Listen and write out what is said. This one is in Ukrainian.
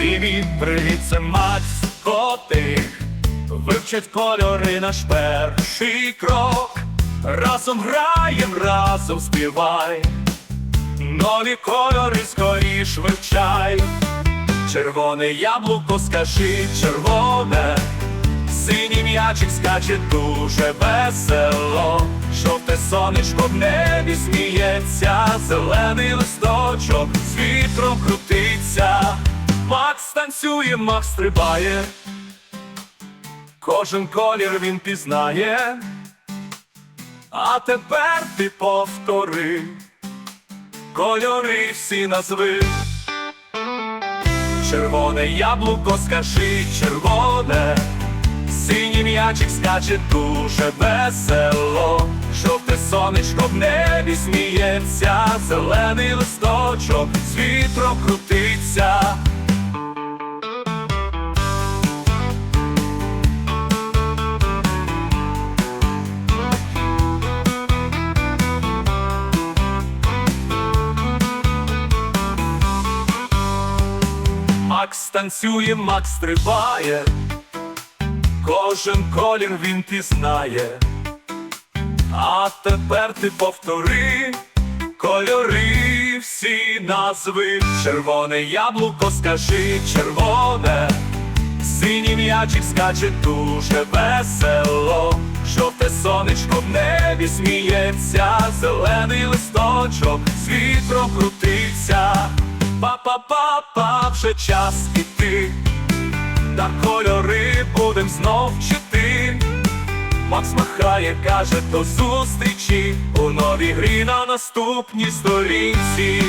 Привіт, привіт, це Макс Котик Вивчать кольори наш перший крок. Разом граєм, разом співай. Нові кольори скоріш вивчай. Червоне яблуко, скажи червоне. Синій м'ячик скаче дуже весело, жовте сонечко в небі сміється, зелений листочок з вітром танцює, Макс стрибає, кожен колір він пізнає, а тепер ти повтори, кольори всі назви. Червоне яблуко, скажи червоне, синій м'ячик скаче дуже весело, жовте сонечко в небі сміється, зелений листочок з вітром Макс танцює, Макс стрибає, кожен колір він пізнає. А тепер ти повтори кольори всі назви. Червоне яблуко, скажи червоне, синій м'ячик скаче дуже весело, жовте сонечко в небі сміється, зелений листочок з вітром крутиться. Па-па-па-па, вже час іти, та кольори будем знов чути. Макс махає, каже до зустрічі у новій грі на наступній сторінці.